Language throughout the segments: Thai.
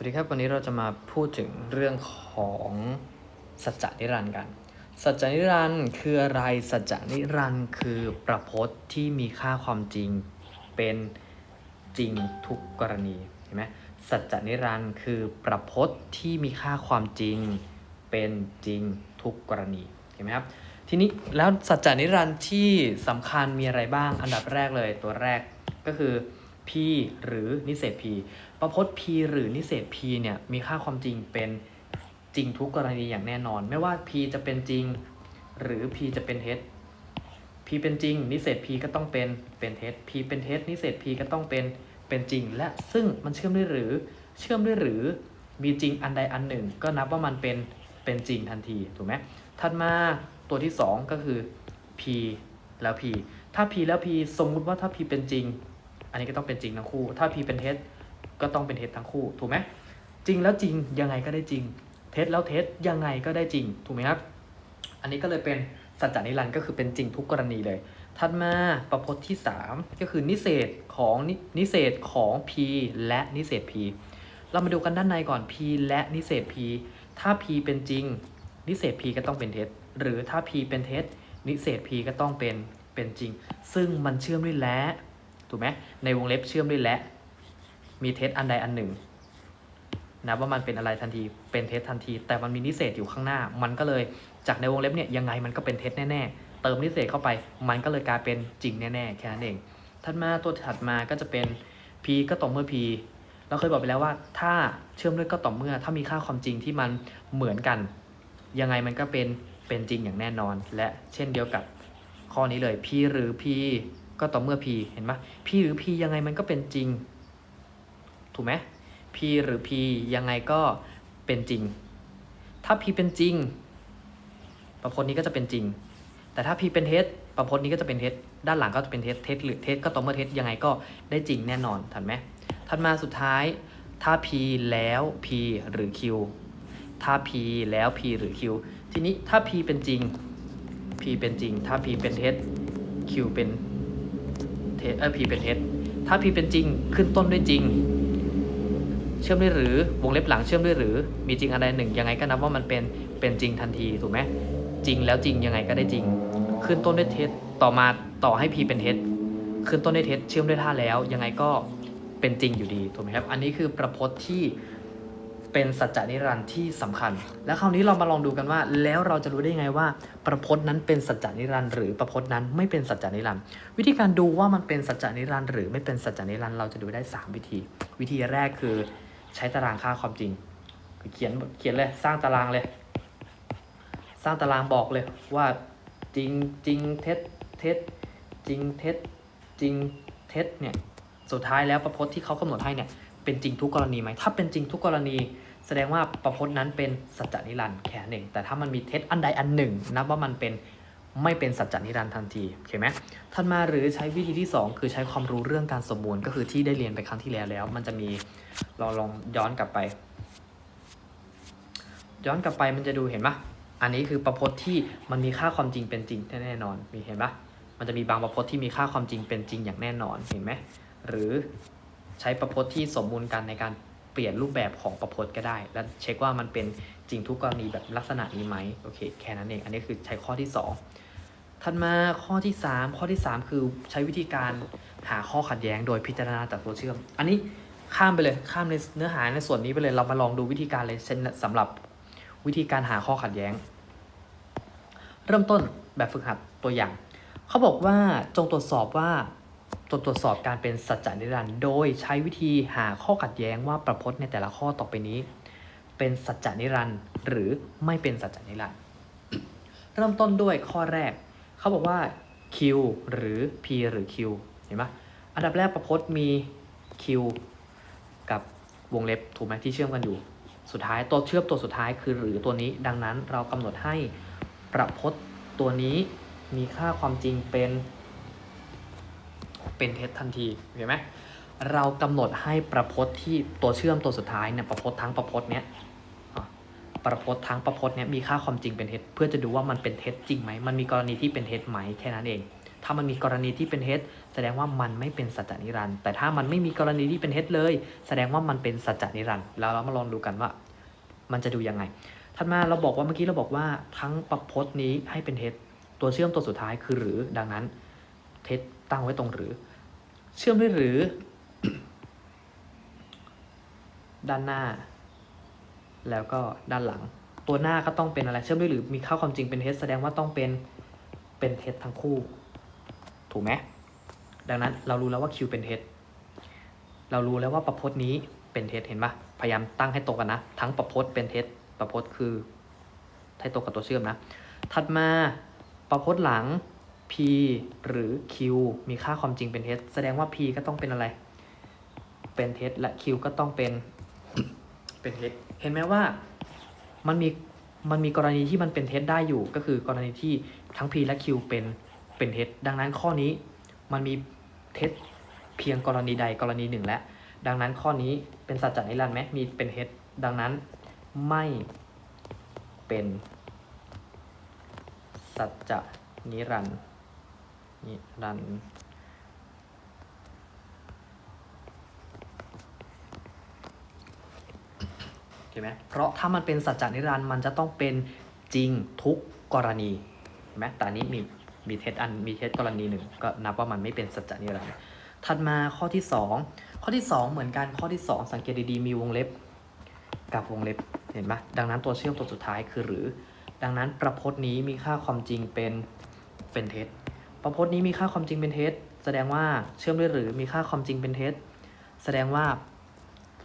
สวัสดีครับ วันนี้เราจะมาพูดถึงเรื่องของสัจจนิรันดร์กัน สัจจนิรันดร์คืออะไร สัจจนิรันดร์คือประพจน์ที่มีค่าความจริงเป็นจริงทุกกรณีเห็นไหมสัจจนิรันดร์คือประพจน์ที่มีค่าความจริงเป็นจริงทุกกรณีเห็นไหมครับทีนี้แล้วสัจจนิรันดร์ที่สำคัญมีอะไรบ้างอันดับแรกเลยตัวแรกก็คือ P หรือนิเศษ P ประพจน์ P หรือนิเศษ P เนี่ยมีค่าความจริงเป็นจริงทุกกรณีอย่างแน่นอน ไม่ว่า P จะเป็นจริง หรือ P จะเป็นเท็จ P เป็นจริง นิเศษ P ก็ต้องเป็นเป็นเท็จ P เป็นเท็จนิเศษ P ก็ต้องเป็นเป็นจริง และซึ่งมันเชื่อมด้วยหรือเชื่อมด้วยหรือมีจริงอันใดอันหนึ่ง ก็นับว่ามันเป็นเป็นจริงทันทีถูกไหมถัดมาตัวที่ 2 ก็คือ P แล้ว P ถ้า P แล้ว P สมมุติว่าถ้า P เป็นจริง อันนี้ก็ต้องเป็นจริงทั้งคู่ ถ้า P เป็นเท็จก็ต้องเป็นเท็จทั้งคู่ ถูกไหมจริงแล้วจริงยังไงก็ได้จริง เท็จแล้วเท็จยังไงก็ได้จริง ถูกไหมครับ อันนี้ก็เลยเป็นสัจจานิรันดร์ก็คือเป็นจริงทุกกรณีเลย ถัดมาประพจน์ที่ 3 ก็คือนิเศษของนินิเศษของ P และนิเศษ P เรามาดูกันด้านในก่อน P และนิเศษ P ถ้า P เป็นจริง นิเศษ P ก็ต้องเป็นเท็จ หรือถ้า P เป็นเท็จ นิเศษ P ก็ต้องเป็นเป็นจริง ซึ่งมันเชื่อมด้วยและ ถูกไหมในวงเล็บเชื่อมด้วยและ มีเท็จอันใดอันหนึ่งนะว่ามันเป็นอะไรทันทีเป็นเท็จทันที แต่มันมีนิเศษอยู่ข้างหน้า มันก็เลยจากในวงเล็บเนี่ยยังไงมันก็เป็นเท็จแน่ๆ เติมนิเศษเข้าไป มันก็เลยกลายเป็นจริงแน่ๆแค่นั้นเองถัดมาตัวถัดมาก็จะเป็น p ก็ต่อเมื่อ p เราเคยบอกไปแล้วว่า ถ้าเชื่อมด้วยก็ต่อเมื่อ ถ้ามีค่าความจริงที่มันเหมือนกัน ยังไงมันก็เป็นเป็นจริงอย่างแน่นอน และเช่นเดียวกับข้อนี้เลย p หรือ p ก็ต่อเมื่อ p เห็นไหม p หรือ p ยังไงมันก็เป็นจริง ถูกไหม p หรือ p ยังไงก็เป็นจริง ถ้า p เป็นจริง ประพจน์นี้ก็จะเป็นจริง แต่ถ้า p เป็นเท็จประพจน์นี้ก็จะเป็นเท็จด้านหลังก็จะเป็นเท็จเท็จหรือเท็จก็ต่อเมื่อเท็จยังไงก็ได้จริงแน่นอนทันไหมถัดมาสุดท้ายถ้า p แล้ว p หรือ q ถ้า p แล้ว p หรือ q ทีนี้ถ้า p เป็นจริง p เป็นจริง ถ้า p เป็นเท็จ q เป็น เทเออ p เป็นเท็จถ้า p เป็นจริงขึ้นต้นด้วยจริง เชื่อมด้วยหรือวงเล็บหลังเชื่อมด้วยหรือ มีจริงอะไรหนึ่งยังไงก็นับว่ามันเป็นเป็นจริงทันทีถูกไหมจริงแล้วจริงยังไงก็ได้จริง ขึ้นต้นด้วยเท็จต่อมาต่อให้ p เป็นเท็จขึ้นต้นด้วยเท็จเชื่อมด้วยท่าแล้วยังไงก็เป็นจริงอยู่ดีถูกไหมครับ อันนี้คือประพจน์ที่ เป็นสัจจานิรันดร์ที่สำคัญ แล้วคราวนี้เรามาลองดูกันว่า แล้วเราจะรู้ได้ยังไงว่า ประพจน์นั้นเป็นสัจจานิรันดร์หรือประพจน์นั้นไม่เป็นสัจจานิรันดร์วิธีการดูว่ามันเป็นสัจจานิรันดร์หรือไม่เป็นสัจจานิรันดร์เราจะดูได้ 3 วิธี วิธีแรกคือใช้ตารางค่าความจริงเขียนเขียนเลยสร้างตารางเลย สร้างตารางบอกเลยว่าจริงจริงเท็จเท็จจริงเท็จจริงเท็จเนี่ยสุดท้ายแล้วประพจน์ที่เขากำหนดให้เนี่ย เป็นจริงทุกกรณีไหมถ้าเป็นจริงทุกกรณี แสดงว่าประพจน์นั้นเป็นสัจจนิรันดร์แค่นั้นเองแต่ถ้ามันมีเท็จอันใดอันหนึ่งนับว่ามันเป็นไม่เป็นสัจจนิรันดร์ทันทีโอเคไหมถัดมาหรือใช้วิธีที่ 2 คือใช้ความรู้เรื่องการสมมูลก็คือที่ได้เรียนไปครั้งที่แล้วแล้ว มันจะมีเราลองย้อนกลับไป ย้อนกลับไปมันจะดูเห็นปะอันนี้คือประพจน์ที่มันมีค่าความจริงเป็นจริงแน่นอนมีเห็นปะมันจะมีบางประพจน์ที่มีค่าความจริงเป็นจริงอย่างแน่นอนเห็นไหมหรือ ใช้ประพจน์ที่สมมูลกันในการเปลี่ยนรูปแบบของประพจน์ก็ได้ แล้วเช็คว่ามันเป็นจริงทุกกรณีแบบลักษณะนี้ไหมโอเคแค่นั้นเอง อันนี้คือใช้ข้อที่ 2 ถัดมาข้อที่ 3 ข้อที่ 3 คือใช้วิธีการหาข้อขัดแย้งโดยพิจารณาจากตัวเชื่อม อันนี้ข้ามไปเลยข้ามในเนื้อหาในส่วนนี้ไปเลยเรามาลองดูวิธีการเลยเช่นสำหรับวิธีการหาข้อขัดแย้ง เริ่มต้นแบบฝึกหัดตัวอย่าง เขาบอกว่าจงตรวจสอบว่า จงตรวจสอบการเป็นสัจจานิรันดร์โดยใช้วิธีหาข้อขัดแย้งว่าประพจน์ในแต่ละข้อต่อไปนี้ เป็นสัจจานิรันดร์หรือไม่เป็นสัจจานิรันดร์เริ่มต้นด้วยข้อแรก เขาบอกว่า Q หรือ P หรือ Q เห็นไหมอันดับแรกประพจน์มี Q กับวงเล็บถูกไหมที่เชื่อมกันอยู่ สุดท้ายตัวเชื่อมตัวสุดท้ายคือหรือตัวนี้ ดังนั้นเรากำหนดให้ประพจน์ตัวนี้มีค่าความจริงเป็น เป็นเท็จทันทีเห็นไหมเรากำหนดให้ประพจน์ที่ตัวเชื่อมตัวสุดท้ายเนี่ยประพจน์ทั้งประพจน์เนี้ยประพจน์ทั้งประพจน์เนี้ยมีค่าความจริงเป็นเท็จเพื่อจะดูว่ามันเป็นเท็จจริงไหมมันมีกรณีที่เป็นเท็จไหมแค่นั้นเอง ถ้ามันมีกรณีที่เป็นเท็จแสดงว่ามันไม่เป็นสัจจานิรันดร์แต่ถ้ามันไม่มีกรณีที่เป็นเท็จเลย แสดงว่ามันเป็นสัจจานิรันดร์แล้วเรามาลองดูกันว่า มันจะดูยังไงถัดมาเราบอกว่าเมื่อกี้เราบอกว่าทั้งประพจน์นี้ให้เป็นเท็จตัวเชื่อมตัวสุดท้ายคือหรือดังนั้น เท็จตั้งไว้ตรงหรือ เชื่อมด้วยหรือ ด้านหน้า แล้วก็ด้านหลัง ตัวหน้าก็ต้องเป็นอะไร เชื่อมด้วยหรือมีค่าความจริงเป็นเท็จแสดงว่าต้องเป็นเป็นเท็จทั้งคู่ ถูกไหมดังนั้นเรารู้แล้วว่าคิวเป็นเท็จเรารู้แล้วว่าประพจน์นี้เป็นเท็จเห็นปะพยายามตั้งให้ตรงกันนะ ทั้งประพจน์เป็นเท็จประพจน์คือให้ตรงกับตัวเชื่อมนะ ถัดมาประพจน์หลัง p หรือ q มีค่าความจริงเป็นเท็จแสดงว่า p ก็ต้องเป็นอะไร เป็นเท็จและ q ก็ต้องเป็น เป็นเท็จ เห็นไหมว่ามันมีมันมีกรณีที่มันเป็นเท็จได้อยู่ ก็คือกรณีที่ทั้ง p และ q เป็นเป็นเท็จ ดังนั้นข้อนี้มันมีเท็จเพียงกรณีใดกรณีหนึ่งและ ดังนั้นข้อนี้เป็นสัจจนิรันดร์ไหมมีเป็นเท็จ ดังนั้นไม่เป็นสัจจนิรันดร์ นิรันดร์เห็นไหมเพราะถ้ามันเป็นสัจจนิรันดร์มันจะต้องเป็นจริงทุกกรณีเห็นไหมแต่นี้มีมีเท็จอันมีเท็จกรณีหนึ่งก็นับว่ามันไม่เป็นสัจจนิรันดร์ถัดมาข้อที่สองข้อที่สองเหมือนกันข้อที่สองสังเกตดีๆมีวงเล็บ กับวงเล็บเห็นไหมดังนั้นตัวเชื่อมตัวสุดท้ายคือหรือ ดังนั้นประพจน์นี้มีค่าความจริงเป็นเป็นเท็จ ประพจน์นี้มีค่าความจริงเป็นเท็จแสดงว่าเชื่อมด้วยหรือมีค่าความจริงเป็นเท็จแสดงว่า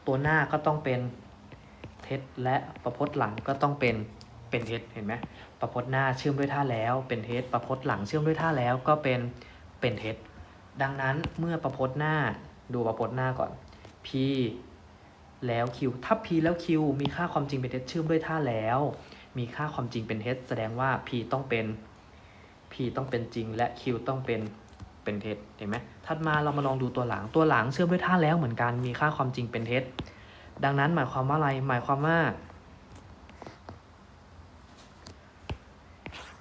ตัวหน้าก็ต้องเป็นเท็จและประพจน์หลังก็ต้องเป็นเป็นเท็จเห็นไหมประพจน์หน้าเชื่อมด้วยท่าแล้วเป็นเท็จประพจน์หลังเชื่อมด้วยท่าแล้วก็เป็นเป็นเท็จดังนั้นเมื่อประพจน์หน้าดูประพจน์หน้าก่อน p แล้ว q ถ้า p แล้ว q มีค่าความจริงเป็นเท็จเชื่อมด้วยท่าแล้ว มีค่าความจริงเป็นเท็จแสดงว่า p ต้องเป็น p ต้องเป็นจริงและ q ต้องเป็นเป็นเท็จเห็นไหมถัดมาเรามาลองดูตัวหลังตัวหลังเชื่อมด้วยท่าแล้วเหมือนกันมีค่าความจริงเป็นเท็จ ดังนั้นหมายความว่าอะไรหมายความว่า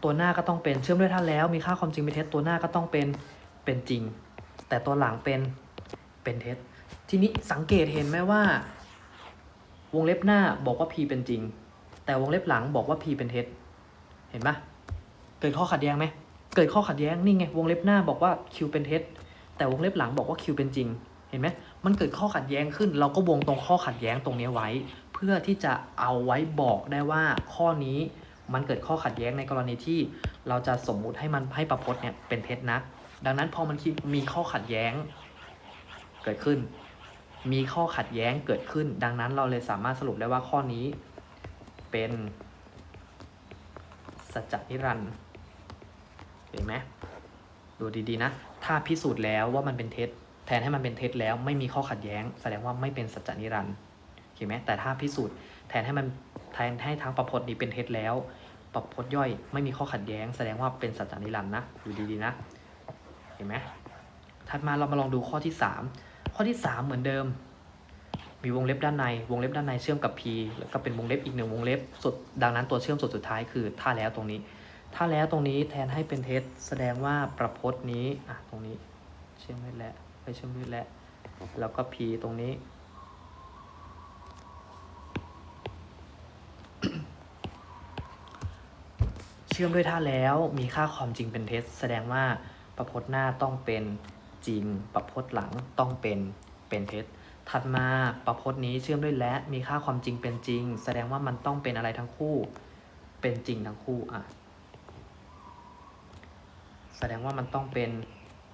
ตัวหน้าก็ต้องเป็นเชื่อมด้วยท่าแล้ว มีค่าความจริงเป็นเท็จตัวหน้าก็ต้องเป็นเป็นจริง แต่ตัวหลังเป็นเป็นเท็จ ทีนี้สังเกตเห็นไหมว่า วงเล็บหน้าบอกว่า p เป็นจริง แต่วงเล็บหลังบอกว่า p เป็นเท็จ เห็นปะเกิดข้อขัดแย้งไหม เกิดข้อขัดแย้งนี่ไงวงเล็บหน้าบอกว่า q เป็นเท็จแต่วงเล็บหลังบอกว่า q เป็นจริง เห็นไหมมันเกิดข้อขัดแย้งขึ้น เราก็วงตรงข้อขัดแย้งตรงนี้ไว้ เพื่อที่จะเอาไว้บอกได้ว่าข้อนี้มันเกิดข้อขัดแย้งในกรณีที่เราจะสมมุติให้มันให้ประพจน์เนี่ยเป็นเท็จนะดังนั้นพอมันมีข้อขัดแย้งเกิดขึ้น มีข้อขัดแย้งเกิดขึ้น ดังนั้นเราเลยสามารถสรุปได้ว่าข้อนี้เป็นสัจจนิรันดร์ เห็นไหมดูดีๆนะ ถ้าพิสูจน์แล้วว่ามันเป็นเท็จ แทนให้มันเป็นเท็จแล้วไม่มีข้อขัดแย้ง แสดงว่าไม่เป็นสัจจนิรันดร์เห็นไหมแต่ถ้าพิสูจน์แทนให้มันแทนให้ทางประพจน์นี้เป็นเท็จแล้วประพจน์ย่อยไม่มีข้อขัดแย้ง แสดงว่าเป็นสัจจนิรันดร์นะดูดีๆนะ เห็นไหมถัดมาเรามาลองดูข้อที่สามข้อที่ 3 เหมือนเดิม มีวงเล็บด้านใน วงเล็บด้านในเชื่อมกับ p แล้วก็เป็นวงเล็บอีกหนึ่งวงเล็บสุดดังนั้นตัวเชื่อมสุดสุดท้ายคือท่าแล้วตรงนี้ ท่าแล้วตรงนี้แทนให้เป็นเท็จแสดงว่าประพจน์นี้อะตรงนี้เชื่อมด้วยและไปเชื่อมด้วยและ แล้วก็ p ตรงนี้ เชื่อมด้วยท่าแล้วมีค่าความจริงเป็นเท็จแสดงว่าประพจน์หน้าต้องเป็นจริง ประพจน์หลังต้องเป็นเป็นเท็จถัดมาประพจน์นี้เชื่อมด้วยและมีค่าความจริงเป็นจริง แสดงว่ามันต้องเป็นอะไรทั้งคู่ เป็นจริงทั้งคู่อะ แสดงว่ามันต้องเป็น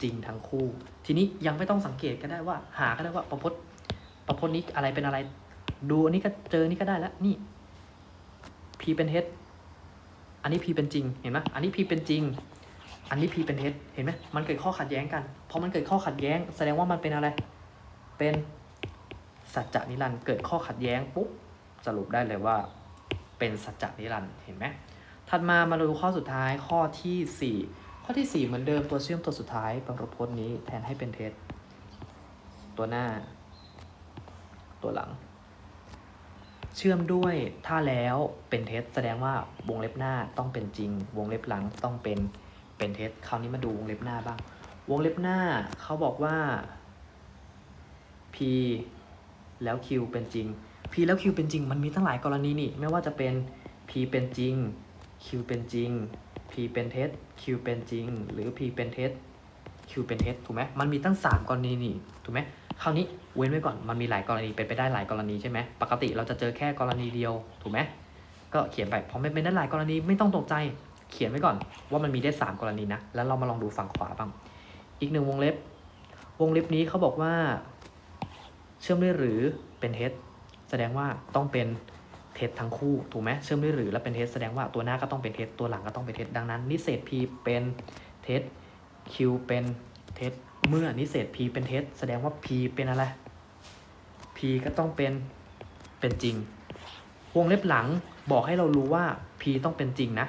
จริงทั้งคู่ ทีนี้ยังไม่ต้องสังเกตก็ได้ว่า หาก็ได้ว่าประพจน์ประพจน์นี้อะไรเป็นอะไร ดูอันนี้ก็เจอนี่ก็ได้แล้วนี่ p เป็นเท็จอันนี้ p เป็นจริงเห็นไหมอันนี้ p เป็นจริง อันนี้ p เป็นเท็จเห็นไหมมันเกิดข้อขัดแย้งกันพอมันเกิดข้อขัดแย้ง แสดงว่ามันเป็นอะไร เป็นสัจจนิรันด์เกิดข้อขัดแย้งปุ๊บสรุปได้เลยว่า เป็นสัจจนิรันด์เห็นไหมถัดมามาดูข้อสุดท้ายข้อที่ 4 ข้อที่ 4 เหมือนเดิมตัวเชื่อมตัวสุดท้ายประพจน์นี้แทนให้เป็นเท็จ ตัวหน้า ตัวหลัง เชื่อมด้วยถ้าแล้วเป็นเท็จแสดงว่าวงเล็บหน้าต้องเป็นจริง วงเล็บหลังต้องเป็นเป็นเท็จคราวนี้มาดูวงเล็บหน้าบ้าง วงเล็บหน้าเขาบอกว่า p แล้ว q เป็นจริง p แล้ว q เป็นจริง มันมีตั้งหลายกรณีนี่ ไม่ว่าจะเป็น p เป็นจริง q เป็นจริง p เป็นเท็จ q เป็นจริง หรือ p เป็นเท็จ q เป็นเท็จถูกไหมมันมีตั้ง 3 กรณีนี่ถูกไหมคราวนี้เว้นไว้ก่อนมันมีหลายกรณีเป็นไปได้หลายกรณีใช่ไหมปกติเราจะเจอแค่กรณีเดียวถูกไหมก็เขียนไปพอไม่เป็นได้หลายกรณีไม่ต้องตกใจ เขียนไว้ก่อน ว่ามันมีได้ 3 กรณีนะแล้วเรามาลองดูฝั่งขวาบ้างอีกหนึ่งวงเล็บ วงเล็บนี้เขาบอกว่า เชื่อมด้วยหรือเป็นเท็จแสดงว่าต้องเป็น เท็จทั้งคู่ถูกไหมเชื่อมด้วยหรือและเป็นเท็จแสดงว่าตัวหน้าก็ต้องเป็นเท็จตัวหลังก็ต้องเป็นเท็จดังนั้น นิเศษ p เป็นเท็จ q เป็นเท็จเมื่อนิเศษ p เป็นเท็จแสดงว่า p เป็นอะไร p ก็ต้องเป็นเป็นจริง วงเล็บหลังบอกให้เรารู้ว่า p ต้องเป็นจริงนะ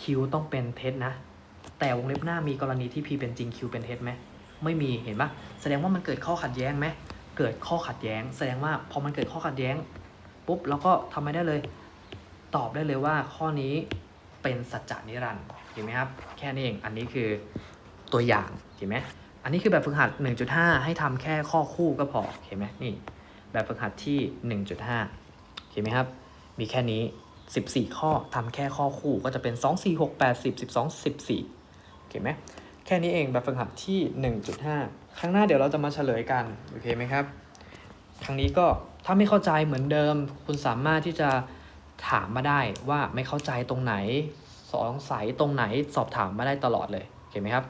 q ต้องเป็นเท็จนะ แต่วงเล็บหน้ามีกรณีที่ p เป็นจริง q เป็นเท็จไหมไม่มีเห็นปะแสดงว่ามันเกิดข้อขัดแย้งไหมเกิดข้อขัดแย้ง แสดงว่าพอมันเกิดข้อขัดแย้ง ปุ๊บเราก็ทำไม่ได้เลย ตอบได้เลยว่าข้อนี้เป็นสัจจานิรันดร์เห็นไหมครับ แค่นี้เอง อันนี้คือตัวอย่างเห็นไหมอันนี้คือแบบฝึกหัด 1.5 ให้ทำแค่ข้อคู่ก็พอเห็นไหมนี่ แบบฝึกหัดที่ 1.5เห็นไหมครับ มีแค่นี้ 14 ข้อทำแค่ข้อคู่ก็จะเป็น 2 4 6 8 10 12 14เห็นไหมแค่นี้เองแบบฝึกหัดที่ 1.5 ครั้งหน้าเดี๋ยวเราจะมาเฉลยกัน โอเคไหมครับ ครั้งนี้ก็ ถ้าไม่เข้าใจเหมือนเดิม คุณสามารถที่จะถามมาได้ว่าไม่เข้าใจตรงไหนสงสัยตรงไหนสอบถามมาได้ตลอดเลยโอเคไหมครับ